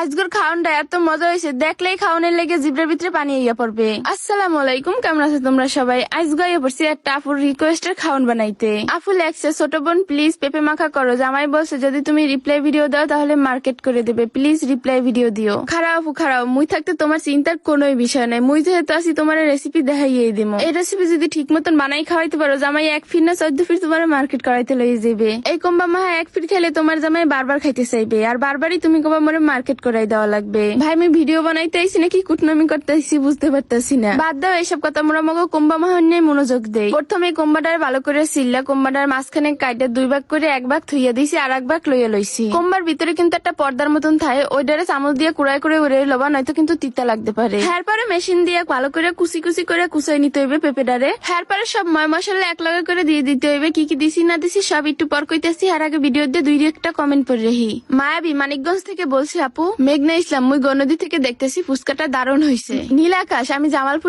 আজগর খাওয়ানটা এত মজা হয়েছে দেখলেই খাওয়ানোর লেগে জিব্রের ভিতরে পানি ইয়া পড়বে। আসসালামু আলাইকুম, কেমন আছো তোমরা সবাই? আজ গাইয়া পড়ছি একটা আফুর রিকোয়েস্টের খাওয়ান বানাইতে। আফু লেখছে, ছোট বোন প্লিজ পেপে মাখা করো। জামাই বলছে, যদি তুমি রিপ্লাই ভিডিও দাও, তাহলে মার্কেট করে দেবে। প্লিজ রিপ্লাই ভিডিও দিও। খারাপ আপু খারাপ মুই থাকতে তোমার চিন্তার কোনোই বিষয় নাই। মুই যেহেতু আছি, তোমার রেসিপি দেখাইয়ে দিমো। এই রেসিপি যদি ঠিক মতন বানাই খাওয়াইতে পারো, জামাই এক ফির না চোদ্দ ফির তোমার মার্কেট করাইতে লই যাবে এই কম্বা মাহা এক ফির খেলে তোমার জামাই বারবার খাইতে চাইবে। আর বারবারই তুমি কবা মরে মার্কেট করাই দেওয়া লাগবে। ভাই, আমি ভিডিও বানাইতে আইছি নাকি? কুটনামি করতে আইছি বুঝতে পারতাছি না। বাদ দাও এইসব কথা মোরা মগো কোম্বা মাহন মনোযোগ দেই। প্রথমে কোম্বাটার ভালো করে সিল্লা, কোম্বাটার মাঝখানে কাইটা দুই ভাগ করে এক ভাগ থইয়া দিছি আর এক ভাগ লইয়া লইছি। কোম্বার ভিতরে কিন্তু একটা পর্দার মতন থাকে ওইটারে চামচ দিয়ে কুড়াই করে উড়ে লবা, নয়তো কিন্তু তিতা লাগতে পারে। হ্যার পরে মেশিন দিয়ে ভালো করে কুচি কুচি করে কুচাই নিতে হইবে পেঁপেটারে হ্যার পরে সব ময় মশলা এক লগে করে দিয়ে দিতে হইবে, কি কি দিছি না দিছি সব একটু পর কইতেছি, আর আগে ভিডিও দিয়ে দুই একটা কমেন্ট করে রহি মায়াবী, মানিকগঞ্জ থেকে বলছি আপু। মেঘনা ইসলাম মুই গনদী থেকে দেখতেছি ফুচকাটা দারুণ হইছে। নীল আকাশ আমি জামালপুর